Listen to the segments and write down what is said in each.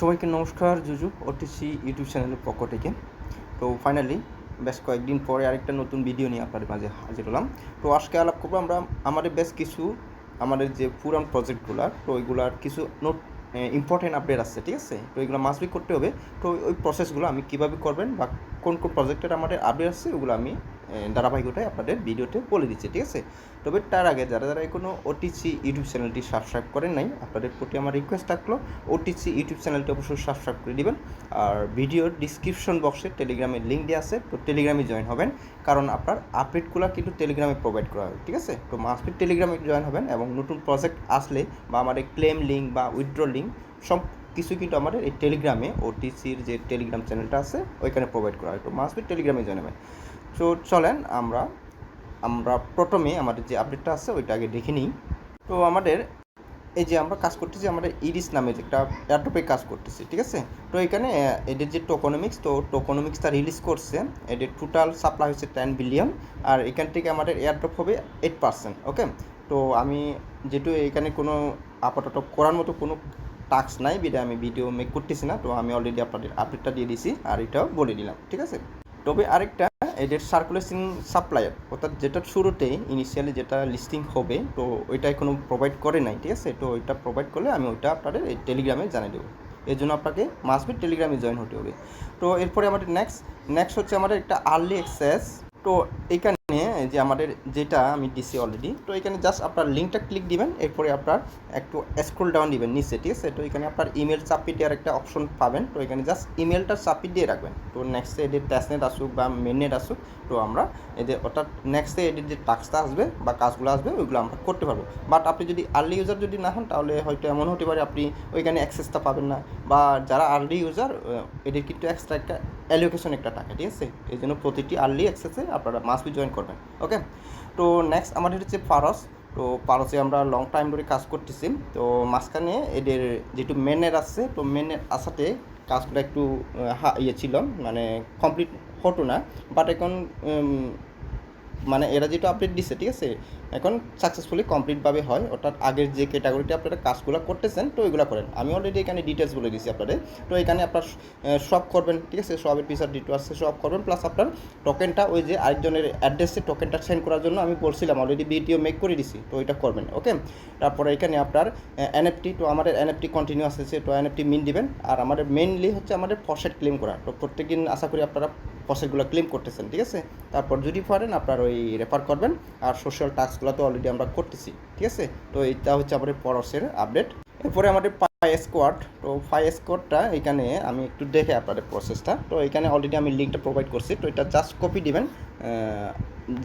সবাইকে নমস্কার, জুজু OTC YouTube চ্যানেলের পক্ষ থেকে। তো ফাইনালি বেশ কয়েকদিন পরে আরেকটা নতুন ভিডিও নিয়ে আপনাদের মাঝে হাজির হলাম। তো আজকে আলাপ করব আমরা, আমাদের বেশ কিছু, আমাদের যে পুরান প্রজেক্টগুলো তো ওইগুলার কিছু নোট ইম্পর্টেন্ট আপডেট আসছে ঠিক আছে? তো এগুলো মাস্ট বি করতে হবে। তো ওই প্রসেসগুলো আমি কীভাবে করবেন বা কোন কোন প্রজেক্টের আমাদের আপডেট আসছে ওগুলো আমি ধারাবাহিকতায় আপনাদের ভিডিওতে বলে দিচ্ছে, ঠিক আছে? তবে তার আগে যারা যারা এখনও ওটিসি ইউটিউব চ্যানেলটি সাবস্ক্রাইব করেন নাই, আপনাদের প্রতি আমার রিকোয়েস্ট থাকল ওটিসি ইউটিউব চ্যানেলটি অবশ্যই সাবস্ক্রাইব করে দিবেন। আর ভিডিওর ডিসক্রিপশন বক্সে টেলিগ্রামের লিঙ্ক দেওয়া আছে, তো টেলিগ্রামে জয়েন হবেন। কারণ আপনার আপডেটগুলো কিন্তু টেলিগ্রামে প্রোভাইড করা হয়, ঠিক আছে? তো মাস্টবি টেলিগ্রামে জয়েন হবেন এবং নতুন প্রজেক্ট আসলে বা আমাদের ক্লেম লিঙ্ক বা উইথড্র লিঙ্ক সব কিছু কিন্তু আমাদের এই টেলিগ্রামে ওটিসির যে টেলিগ্রাম চ্যানেলটা আছে, ওইখানে প্রোভাইড করা হয়। তো মাস্টবি টেলিগ্রামে জয়েন হবেন। তো চলেন আমরা আমরা প্রথমে আমাদের যে আপডেটটা আছে, ওইটা আগে দেখে নিই। তো আমাদের, এই যে আমরা কাজ করতেছি, আমাদের ইরিস নামে একটা এয়ারড্রপে কাজ করতেছি, ঠিক আছে? তো এখানে এদের যে টোকোনমিক্স তো টোকোনমিক্সটা রিলিজ করছে, এদের টোটাল সাপ্লাই হচ্ছে টেন বিলিয়ন আর এখান থেকে আমাদের এয়ারড্রপ হবে এইট পার্সেন্ট ওকে তো আমি যেহেতু এখানে কোনো আপাতত করার মতো কোনো টাস্ক নাই বিদে আমি ভিডিও মেক করতেছি না, তো আমি অলরেডি আপনাদের আপডেটটা দিয়ে দিছি, আর এটাও বলে দিলাম, ঠিক আছে? তবে আরেকটা এদের সার্কুলেশন সাপ্লায়ার অর্থাৎ যেটা শুরুতে ইনিশিয়ালি যেটা লিস্টিং হবে, তো ওইটা এখনও প্রোভাইড করে নাই, ঠিক আছে? তো ওইটা প্রোভাইড করলে আমি ওইটা আপনাদের এই টেলিগ্রামে জানিয়ে দেবো। এর জন্য আপনাকে মাসবি টেলিগ্রামে জয়েন হতে হবে। তো এরপরে আমাদের নেক্সট নেক্সট হচ্ছে আমাদের একটা আর্লি অ্যাক্সেস তো এইখানে যে আমাদের যেটা আমি দিছি অলরেডি তো এখানে জাস্ট আপনার লিঙ্কটা ক্লিক দিবেন, এরপরে আপনার একটু স্ক্রল ডাউন দিবেন নিচে, ঠিক আছে? তো এখানে আপনার ইমেল চাপিয়ে দেওয়ার একটা অপশন পাবেন, তো এখানে জাস্ট ইমেলটা চাপিয়ে দিয়ে রাখবেন। তো নেক্সটে এদের টেস্টনেট আসুক বা মেননেট আসুক, তো আমরা এদের অর্থাৎ নেক্সটে এদের যে টাস্কটা আসবে বা কাজগুলো আসবে, ওইগুলো আমরা করতে পারব। বাট আপনি যদি আর্লি ইউজার যদি না হন, তাহলে হয়তো এমন হতে পারে আপনি ওইখানে অ্যাক্সেসটা পাবেন না। বা যারা আর্লি ইউজার এদের কিন্তু এক্সট্রা একটা অ্যালোকেশন একটা টাকা, ঠিক আছে? এই জন্য প্রতিটি আর্লি অ্যাক্সেসে আপনারা মাস্ট বি জয়েন করবেন ওকে তো নেক্সট আমাদের হচ্ছে পারস তো পারসে আমরা লং টাইম ধরে কাজ করতেছি। তো মাঝখানে এদের যেটু মেনের আসছে তো মেনের আসাতে কাজগুলো একটু ইয়ে ছিল মানে কমপ্লিট হতো না। বাট এখন মানে এরা যেটা আপডেট দিচ্ছে ঠিক আছে? এখন সাকসেসফুলি কমপ্লিটভাবে হয়, অর্থাৎ আগের যে ক্যাটাগরিতে আপনারা কাজগুলো করতেছেন, তো ওইগুলো করেন। আমি অলরেডি এখানে ডিটেলস বলে দিচ্ছি আপনাদের। তো এখানে আপনার সব করবেন, ঠিক আছে? সবের পিসার আছে, সব করবেন। প্লাস আপনার টোকেনটা ওই যে আরেকজনের অ্যাড্রেসে টোকেনটা সেন্ড করার জন্য আমি বলছিলাম অলরেডি ভিডিও মেক করে দিছি, তো ওইটা করবেন ওকে তারপরে এখানে আপনার এনএফটি তো আমাদের এনএফটি কন্টিনিউ আসছে তো এনএফটি মিন দিবেন। আর আমাদের মেইনলি হচ্ছে আমাদের ফসেট ক্লেম করা। তো প্রত্যেকদিন আশা করি আপনারা ফসেটগুলো ক্লেম করতেছেন, ঠিক আছে? তারপর যদি পারেন আপনার ওই রেফার করবেন। আর সোশ্যাল টাস্কগুলো তো অলরেডি আমরা করতেছি, ঠিক আছে? তো এটা হচ্ছে আমাদের পরশের আপডেট এরপরে আমাদের ফাই স্কোয়াড তো ফাই স্কোয়াডটা এখানে আমি একটু দেখে আপনাদের প্রসেসটা তো এখানে অলরেডি আমি লিঙ্কটা প্রোভাইড করছি। তো এটা জাস্ট কপি দিবেন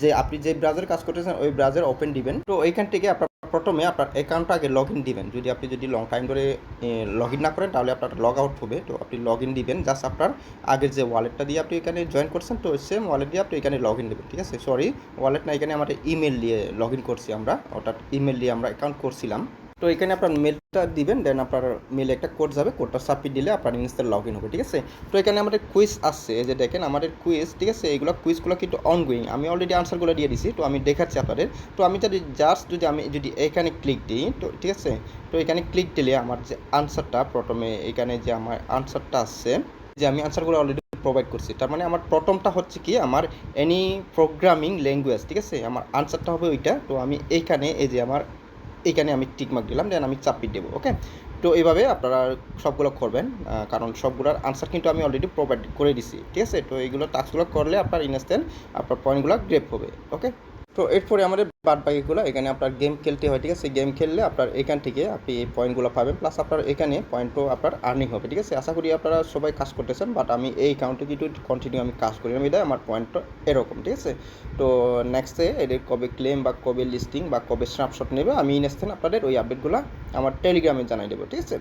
যে আপনি যে ব্রাউজার কাজ করতেছেন, ওই ব্রাউজার ওপেন দিবেন। তো এইখান থেকে আপনার প্রথমে আপনার অ্যাকাউন্টটা আগে লগ ইন দিবেন। যদি আপনি যদি লং টাইম ধরে লগ ইন না করেন, তাহলে আপনার লগ আউট হবে। তো আপনি লগ ইন দিবেন জাস্ট আপনার আগের যে ওয়ালেটটা দিয়ে আপনি এখানে জয়েন করছেন, তো সেম ওয়ালেট দিয়ে আপনি এখানে লগ ইন দেবেন ঠিক আছে? সরি ওয়ালেট না, এখানে আমাদের ইমেল দিয়ে লগ ইন করছি আমরা, অর্থাৎ ইমেল দিয়ে আমরা অ্যাকাউন্ট করছিলাম। তো এখানে আপনার মেলটা দিবেন দেন আপনার মেলে একটা কোড যাবে কোডটা সাবমিট দিলে আপনার ইনস্টা লগ ইন হবে, ঠিক আছে? তো এখানে আমাদের কুইজ আসছে যে দেখেন আমাদের কুইজ ঠিক আছে? এগুলো কুইজগুলো কিন্তু অনগোয়িং আমি অলরেডি আনসারগুলো দিয়ে দিছি, তো আমি দেখাচ্ছি আপনাদের। তো আমি যদি জাস্ট যদি আমি যদি এখানে ক্লিক দিই, তো ঠিক আছে? তো এখানে ক্লিক দিলে আমার যে আনসারটা প্রথমে এখানে যে আমার আনসারটা আসছে, যে আমি আনসারগুলো অলরেডি প্রোভাইড করছি। তার মানে আমার প্রথমটা হচ্ছে কি, আমার এনি প্রোগ্রামিং ল্যাঙ্গুয়েজ ঠিক আছে? আমার আনসারটা হবে ওইটা। তো আমি এইখানে এই যে আমার এইখানে আমি টিকমার্ক দিলাম দেন আমি চাপিয়ে দেবো ওকে তো এইভাবে আপনারা সবগুলো করবেন কারণ সবগুলোর আনসার কিন্তু আমি অলরেডি প্রোভাইড করে দিছি, ঠিক আছে? তো এইগুলো টাস্কগুলো করলে আপনার ইনস্ট্যান্ট আপনার পয়েন্টগুলো গ্রেপ হবে ওকে তো এরপরে আমাদের বাদ বাকিগুলো এখানে আপনার গেম খেলতে হয়, ঠিক আছে? গেম খেললে আপনার এখান থেকে আপনি এই পয়েন্টগুলো পাবেন প্লাস আপনার এখানে পয়েন্টও আপনার আর্নিং হবে, ঠিক আছে? আশা করি আপনারা সবাই কাজ করতেছেন বাট আমি এই অ্যাকাউন্টে কিন্তু কন্টিনিউ আমি কাজ করি আমি আমার পয়েন্টটা এরকম, ঠিক আছে? তো নেক্সটে এদের কবে ক্লেম বা কবে লিস্টিং বা কবে স্ন্যাপশট নেবে, আমি ইনস্ট্যান্ট আপনাদের ওই আপডেটগুলো আমার টেলিগ্রামে জানাই দেবো, ঠিক আছে?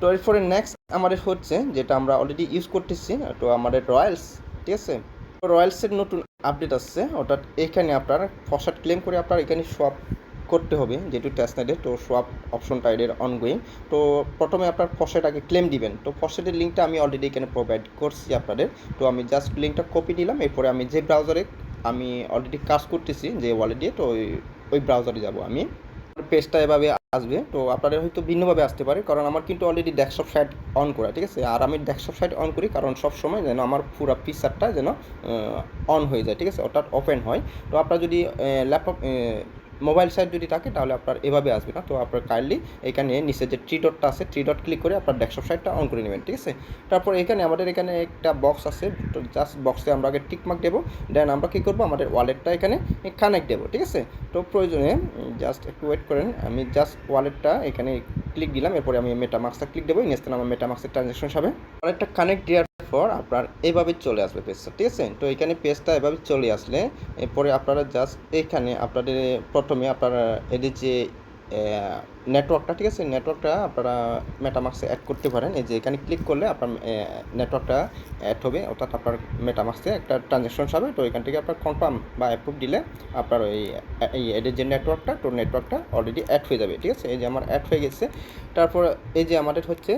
তো এরপরে নেক্সট আমাদের হচ্ছে, যেটা আমরা অলরেডি ইউজ করতেছি, তো আমাদের রয়্যালস ঠিক আছে? রয়্যালসের নতুন আপডেট আসছে, অর্থাৎ এখানে আপনার ফসাট ক্লেম করে আপনার এখানে সব করতে হবে, যেহেতু টেস্টনেটে তো সোয়াপ অপশনটা এদের অনগোয়িং তো প্রথমে আপনার ফসেট আগে ক্লেম দিবেন। তো ফসেটের লিঙ্কটা আমি অলরেডি এখানে প্রোভাইড করছি আপনাদের। তো আমি জাস্ট লিঙ্কটা কপি দিলাম এরপরে আমি যে ব্রাউজারে আমি অলরেডি কাজ করতেছি, যে ওয়ালেট দিয়ে, তো ওই ওই ব্রাউজারে যাব আমি। পেজটা এভাবে আসবে। তো আপনাদের হয়তো ভিন্নভাবে আসতে পারে, কারণ আমার কিন্তু অলরেডি ডেস্কটপ সাইট অন করা, ঠিক আছে? আর আমি ডেস্কটপ সাইট অন করি কারণ সব সময় যেন আমার পুরো পিকচারটা যেন অন হয়ে যায়, ঠিক আছে? অর্থাৎ ওপেন হয়। তো আপনারা যদি ল্যাপটপ মোবাইল সাইট যদি থাকে, তাহলে আপনার এভাবে আসবে না। তো আপনার কাইন্ডলি এখানে নিচে যে থ্রি ডটটা আছে থ্রি ডট ক্লিক করে আপনার ডেস্কটপ সাইটটা অন করে নেবেন, ঠিক আছে? তারপর এখানে আমাদের এখানে একটা বক্স আছে জাস্ট বক্সে আমরা আগে টিকমার্ক দেবো দেন আমরা কী করব? আমাদের ওয়ালেটটা এখানে কানেক্ট দেবো, ঠিক আছে? তো প্রয়োজনে জাস্ট একটু ওয়েট করেন, আমি জাস্ট ওয়ালেটটা এখানে ক্লিক দিলাম, এরপরে আমি মেটা মেটামার্কসটা ক্লিক দেবো ইনস্ট্যান্ট আমার মেটা মেটামার্কসের ট্রানজ্যাকশন হবে। ওয়ালেটটা কানেক্ট দেওয়ার পর আপনার এভাবে চলে আসবে পেজটা ঠিক আছে? তো এখানে পেজটা এভাবে চলে আসলে, এরপরে আপনারা জাস্ট এখানে আপনাদের, প্রথমে আপনারা এদের যে নেটওয়ার্কটা ঠিক আছে? নেটওয়ার্কটা আপনারা মেটামার্কসে অ্যাড করতে পারেন। এই যে এখানে ক্লিক করলে আপনার নেটওয়ার্কটা অ্যাড হবে। অর্থাৎ আপনার মেটামার্কসে একটা ট্রানজ্যাকশন হবে। তো এখান থেকে আপনার কনফার্ম বা অ্যাপ্রুভ দিলে আপনার ওই, এই এদের যে নেটওয়ার্কটা তো নেটওয়ার্কটা অলরেডি অ্যাড হয়ে যাবে, ঠিক আছে? এই যে আমার অ্যাড হয়ে গেছে। তারপর এই যে আমাদের হচ্ছে,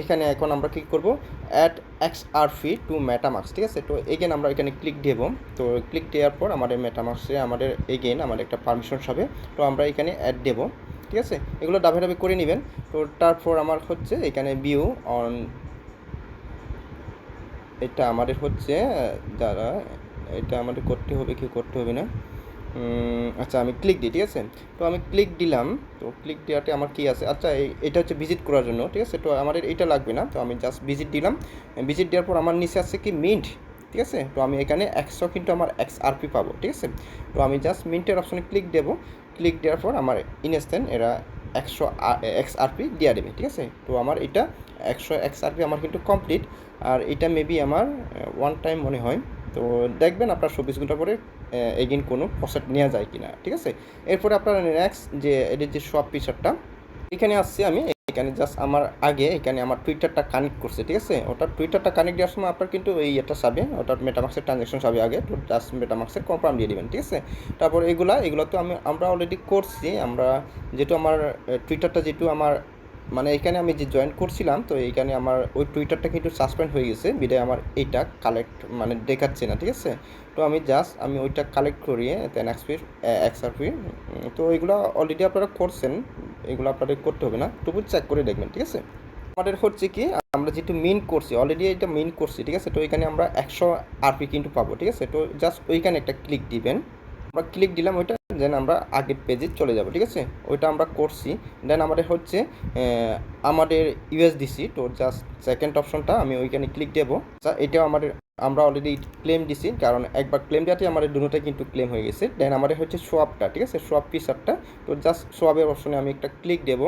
এখানে এখন আমরা ক্লিক করব? Add X R fee to MetaMask ঠিক আছে? তো এগেন আমরা এখানে ক্লিক দেব। তো ক্লিক দেওয়ার পর আমাদের মেটামার্কসে আমাদের এগেন আমাদের একটা পারমিশন হবে। তো আমরা এখানে অ্যাড দেবো। ঠিক আছে? এগুলো ডাবে ডাবে করে নেবেন। তো তারপর আমার হচ্ছে এখানে ভিউ অন এটা আমাদের হচ্ছে যারা এটা আমাদের করতে হবে কি করতে হবে না? আচ্ছা আমি ক্লিক দিই, ঠিক আছে? তো আমি ক্লিক দিলাম, তো ক্লিক দেওয়াতে আমার কী আছে? আচ্ছা এটা হচ্ছে ভিজিট করার জন্য, ঠিক আছে? তো আমাদের এটা লাগবে না, তো আমি জাস্ট ভিজিট দিলাম। ভিজিট দেওয়ার পর আমার নিচে আছে কি মিন্ট ঠিক আছে? তো আমি এখানে একশো কিন্তু আমার এক্স আরপি পাবো, ঠিক আছে? তো আমি জাস্ট মিন্টের অপশনে ক্লিক দেবো। ক্লিক দেওয়ার পর আমার ইনস্ট্যান্ট এরা একশো এক্স আরপি দেওয়া দেবে, ঠিক আছে? তো আমার এটা একশো এক্স আরপি আমার কিন্তু কমপ্লিট আর এটা মেবি আমার ওয়ান টাইম মনে হয়। তো দেখবেন আপনার চব্বিশ ঘণ্টা পরে এগেন কোনো প্রসেট নেওয়া যায় কি না ঠিক আছে? এরপরে আপনার নেক্সট যে এটির যে সব পিকচারটা এখানে আসছি আমি এখানে জাস্ট আমার আগে এখানে আমার টুইটারটা কানেক্ট করছে, ঠিক আছে? ওটা টুইটারটা কানেক্ট দেওয়ার সময় আপনার কিন্তু এই এটা সাবে ওটা মেটামাক্সের ট্রানজ্যাকশন সাবে আগে, তো জাস্ট মেটামার্ক্সের কনফার্ম দিয়ে দেবেন, ঠিক আছে? তারপর এগুলা, এগুলো তো আমি, আমরা অলরেডি করছি, আমরা যেহেতু আমার টুইটারটা যেহেতু আমার মানে এখানে আমি যে জয়েন করছিলাম, তো এইখানে আমার ওই টুইটারটা কিন্তু সাসপেন্ড হয়ে গেছে, বিদায় আমার এইটা কালেক্ট মানে দেখাচ্ছে না, ঠিক আছে? তো আমি জাস্ট আমি ওইটা কালেক্ট করিয়ে দেন এক্সপি এক্সআরপি তো এগুলো অলরেডি আপনারা করছেন, এগুলো আপনাদের করতে হবে না, তবু চেক করে দেখবেন, ঠিক আছে? আমাদের হচ্ছে কি, আমরা যেহেতু মেন করছি অলরেডি এটা মেন করছি, ঠিক আছে? তো এখানে আমরা একশো আরপি কিন্তু পাবো, ঠিক আছে? তো জাস্ট ওইখানে একটা ক্লিক দিবেন, আমরা ক্লিক দিলাম, ওইটা দেন আমরা আগের পেজে চলে যাব, ঠিক আছে? ওইটা আমরা করছি। দেন আমাদের হচ্ছে আমাদের ইউএসডিসি তো জাস্ট সেকেন্ড অপশনটা আমি ওইখানে ক্লিক দেবো। এটাও আমাদের, আমরা অলরেডি ক্লেম দিছি, কারণ একবার ক্লেম দেওয়াতে আমাদের দুটোটাই কিন্তু ক্লেম হয়ে গেছে। দেন আমাদের হচ্ছে সোয়াবটা ঠিক আছে? সোয়াব পিসারটা তো জাস্ট সোয়াবের অপশনে আমি একটা ক্লিক দেবো।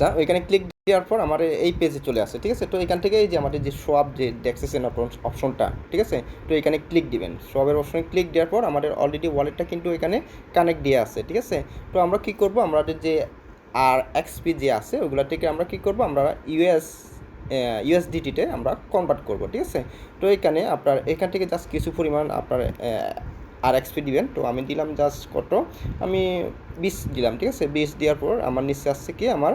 আচ্ছা ওইখানে ক্লিক দেওয়ার পর আমার এই পেজে চলে আসে, ঠিক আছে? তো এখান থেকে এই যে আমাদের যে সোয়াব যে ডেক্সেসেন অপশনটা ঠিক আছে? তো এখানে ক্লিক দিবেন। সোয়াবের অপশনে ক্লিক দেওয়ার পর আমাদের অলরেডি ওয়ালেটটা কিন্তু এখানে কানেক্ট দিয়ে আছে ঠিক আছে? তো আমরা কি করব? আমাদের যে আর এক্সপি যে আছে, ওগুলো থেকে আমরা কি করব? আমরা ইউএস ইউএসডিটিতে আমরা কনভার্ট করব, ঠিক আছে? তো এখানে আপনার, এখান থেকে জাস্ট কিছু পরিমাণ আপনার আর এক্সপি দিবেন। তো আমি দিলাম জাস্ট কত? আমি বিশ দিলাম, ঠিক আছে? বিশ দেওয়ার পর আমার নিচে আসছে কি? আমার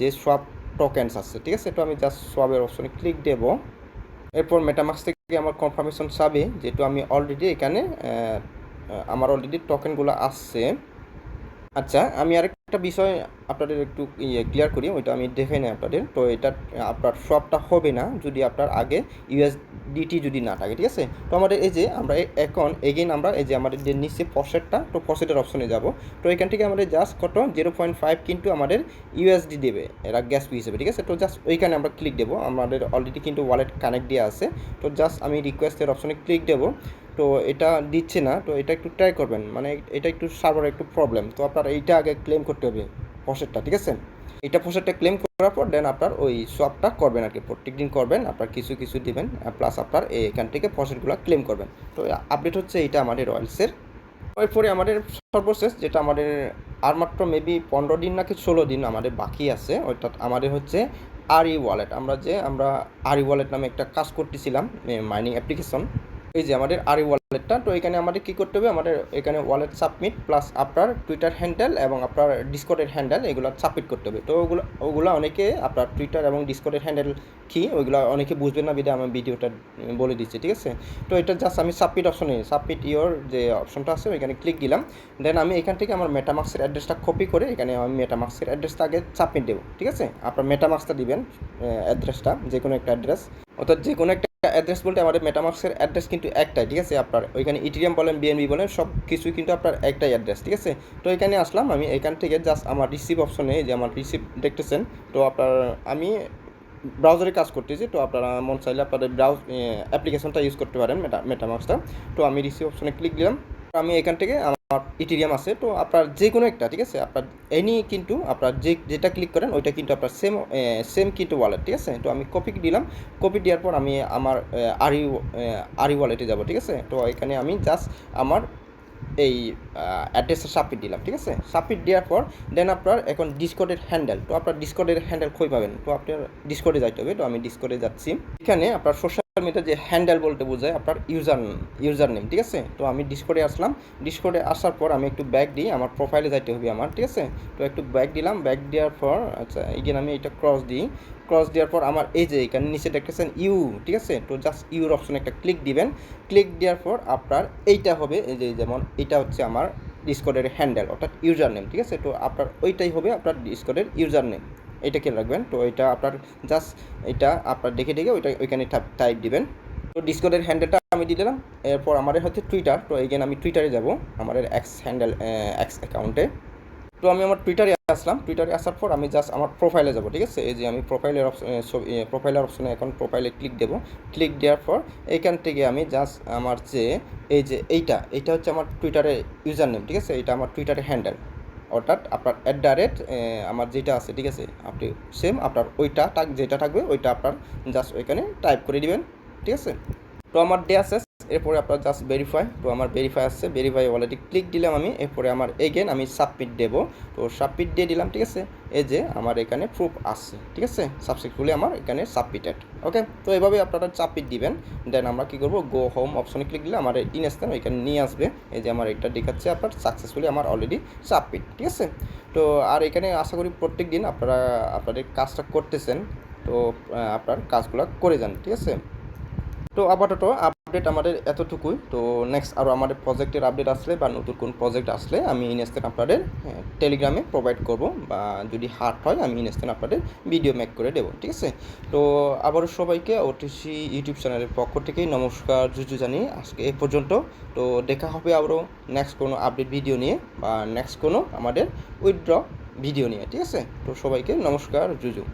যে সব টোকেন্স আছে ঠিক আছে? তো আমি জাস্ট সবের অপশনে ক্লিক দেব। এরপর মেটামাক্স থেকে আমার কনফার্মেশন চাবে, যেহেতু আমি অলরেডি এখানে আমার অলরেডি টোকেনগুলো আসছে। আচ্ছা আমি আরেকটা বিষয় আপনাদের একটু ইয়ে ক্লিয়ার করি, ওইটা আমি দেখে নিই আপনাদের। তো এটা, আপনার সবটা হবে না যদি আপনার আগে ইউএসডিটি যদি না থাকে, ঠিক আছে? তো আমাদের এই যে আমরা এখন এগেইন আমরা এই যে আমাদের যে নিচে ফসেটটা তো ফসেটের অপশনে যাব। তো এখান থেকে আমাদের জাস্ট কত? জিরো পয়েন্ট ফাইভ কিন্তু আমাদের ইউএসডি দেবে, এরা গ্যাস পি হিসেবে, ঠিক আছে? তো জাস্ট ওইখানে আমরা ক্লিক দেবো। আমাদের অলরেডি কিন্তু ওয়ালেট কানেক্ট দিয়ে আছে। তো জাস্ট আমি রিকোয়েস্টের অপশনে ক্লিক দেবো। তো এটা দিচ্ছে না, তো এটা একটু ট্রাই করবেন। মানে এটা একটু সার্ভার একটু প্রবলেম তো আপনার এইটা আগে ক্লেম করতে হবে প্রসেসটা ঠিক আছে? এটা প্রসেসটা ক্লেম করার পর দেন আপনার ওই সবটা করবেন আর কি প্রত্যেক দিন করবেন, আপনার কিছু কিছু দিবেন প্লাস আপনার এখান থেকে প্রসেসগুলো ক্লেম করবেন। তো আপডেট হচ্ছে এটা আমাদের রয়্যালসের এরপরে আমাদের সর্বশেষ যেটা আমাদের আর মাত্র মেবি পনেরো দিন নাকি ষোলো দিন আমাদের বাকি আছে, অর্থাৎ আমাদের হচ্ছে আর ই ওয়ালেট আমরা যে, আমরা আর ই ওয়ালেট নামে একটা কাজ করতেছিলাম মাইনিং অ্যাপ্লিকেশন এই যে আমাদের আর ওয়ালেটটা তো এখানে আমাদের কী করতে হবে? আমাদের এখানে ওয়ালেট সাবমিট প্লাস আপনার টুইটার হ্যান্ডেল এবং আপনার ডিসকর্ডের হ্যান্ডেল এগুলো সাবমিট করতে হবে। তো ওগুলো ওগুলো অনেকে আপনার টুইটার এবং ডিসকর্ডের হ্যান্ডেল কী, ওইগুলো অনেকে বুঝবেন না বিধে আমি ভিডিওটা বলে দিচ্ছি, ঠিক আছে? তো এটা জাস্ট আমি সাবমিট অপশনে সাবমিট ইওর যে অপশনটা আছে, ওইখানে ক্লিক দিলাম। দেন আমি এখান থেকে আমার মেটামাক্সের অ্যাড্রেসটা কপি করে এখানে আমি মেটামাক্সের অ্যাড্রেসটা আগে সাবমিট দেবো, ঠিক আছে? আপনার মেটামাক্সটা দিবেন অ্যাড্রেসটা যে কোনো একটা অ্যাড্রেস অর্থাৎ যে কোনো একটা অ্যাড্রেস বলতে আমাদের মেটামাক্সের অ্যাড্রেস কিন্তু একটাই, ঠিক আছে? আপনার ওইখানে ইটিরিয়াম বলেন বিএনবি বলেন সব কিছুই কিন্তু আপনার একটাই অ্যাড্রেস, ঠিক আছে? তো এখানে আসলাম আমি, এখান থেকে জাস্ট আমার রিসিভ অপশনে যে আমার রিসিভ দেখতেছেন, তো আপনার আমি ব্রাউজারে কাজ করতেছি, তো আপনারা মন চাইলে আপনাদের ব্রাউজ অ্যাপ্লিকেশনটা ইউজ করতে পারেন মেটা মেটামাক্সটা তো আমি রিসিভ অপশনে ক্লিক দিলাম আমি এখান থেকে ইটিরিয়াম আছে, তো আপনার যে কোনো একটা, ঠিক আছে? আপনার এনি কিন্তু আপনার যে, যেটা ক্লিক করেন, ওইটা কিন্তু আপনার সেম সেম কিন্তু ওয়ালেট ঠিক আছে? তো আমি কপি দিলাম। কপি দেওয়ার পর আমি আমার আরি আরি ওয়ালেটে যাব, ঠিক আছে? তো এখানে আমি জাস্ট আমার এই অ্যাড্রেসটা সাবমিট দিলাম, ঠিক আছে? সাবমিট দেওয়ার পর দেন আপনার এখন ডিসকোডের হ্যান্ডেল তো আপনার ডিসকোডের হ্যান্ডেল কই পাবেন? তো আপনার ডিসকোডে যাইতে হবে, তো আমি ডিসকোডে যাচ্ছি। এখানে আপনার সোশ্যাল মিডিয়া যে হ্যান্ডেল বলতে বোঝায়, আপনার ইউজার ইউজার নেম ঠিক আছে? তো আমি ডিসকোডে আসলাম। ডিসকোডে আসার পর আমি একটু ব্যাক দিই, আমার প্রোফাইলে যাইতে হবে আমার, ঠিক আছে? তো একটু ব্যাক দিলাম ব্যাক দেওয়ার পর আচ্ছা এগেন আমি এটা ক্রস দিই। ক্রস দেওয়ার পর আমার এই যে এখানে নিচে দেখতেছেন ইউ ঠিক আছে? তো জাস্ট ইউর অপশনে একটা ক্লিক দিবেন। ক্লিক দেওয়ার পর আপনার এইটা হবে, এই যে যেমন এটা হচ্ছে আমার ডিসকোডের হ্যান্ডেল অর্থাৎ ইউজার নেম ঠিক আছে? তো আপনার ওইটাই হবে আপনার ডিসকোডের ইউজার নেম এটা খেয়াল রাখবেন। তো এটা আপনার জাস্ট এটা আপনার দেখে দেখে ওইটা ওইখানে টাইপ দিবেন। তো ডিসকোডের হ্যান্ডেলটা আমি দিয়ে দিলাম। এরপর আমাদের হচ্ছে টুইটার তো এইখানে আমি টুইটারে যাব, আমাদের এক্স হ্যান্ডেল এক্স অ্যাকাউন্টে তো আমি আমার টুইটারে আসলাম। টুইটারে আসার পর আমি জাস্ট আমার প্রোফাইলে যাব, ঠিক আছে? এই যে আমি প্রোফাইলের অপশন প্রোফাইলের অপশনে এখন প্রোফাইলে ক্লিক দেবো। ক্লিক দেওয়ার পর এইখান থেকে আমি জাস্ট আমার যে, এই যে এইটা এইটা হচ্ছে আমার টুইটারের ইউজার নেম ঠিক আছে? এটা আমার টুইটারের হ্যান্ডেল অর্থাৎ আপনার অ্যাট দ্য রেট আমার যেটা আছে, ঠিক আছে? আপনি সেম আপনার ওইটা যেটা থাকবে, ওইটা আপনার জাস্ট ওইখানে টাইপ করে দিবেন, ঠিক আছে? তো আমার দেয়া শেষ। এরপরে আপনার জাস্ট ভেরিফাই তো আমার ভেরিফাই আসছে ভেরিফাই অলরেডি ক্লিক দিলাম আমি, এরপরে আমার এগেন আমি সাবমিট দেবো, তো সাবমিট দিয়ে দিলাম, ঠিক আছে? এই যে আমার এখানে প্রুফ আসছে, ঠিক আছে? সাবসেক্টফুলি আমার এখানে সাবমিটেড ওকে তো এভাবে আপনারা সাবমিট দিবেন দেন আমরা কী করব? গো হোম অপশনে ক্লিক দিলে আমার ইনস্ট্যান্ট ওইখানে নিয়ে আসবে, এই যে আমার এটা দেখাচ্ছে, আপনার সাকসেসফুলি আমার অলরেডি সাবমিট ঠিক আছে? তো আর এখানে আশা করি প্রত্যেক দিন আপনারা, আপনাদের কাজটা করতেছেন, তো আপনার কাজগুলো করে যান, ঠিক আছে? তো আপাতত আপডেট আমাদের এতটুকুই। তো নেক্সট আরও আমাদের প্রজেক্টের আপডেট আসলে বা নতুন কোন প্রজেক্ট আসলে আমি ইনস্ট্যান্ট আপনাদের টেলিগ্রামে প্রোভাইড করব বা যদি হার্ড হয় আমি ইনস্ট্যান্ট আপনাদের ভিডিও মেক করে দেবো, ঠিক আছে? তো আবারও সবাইকে ওটিসি ইউটিউব চ্যানেলের পক্ষ থেকেই নমস্কার, জুজু জানিয়ে আজকে এ পর্যন্ত। তো দেখা হবে আবারও নেক্সট কোনো আপডেট ভিডিও নিয়ে বা নেক্সট কোনো আমাদের উইথড্র ভিডিও নিয়ে, ঠিক আছে? তো সবাইকে নমস্কার, জুজু।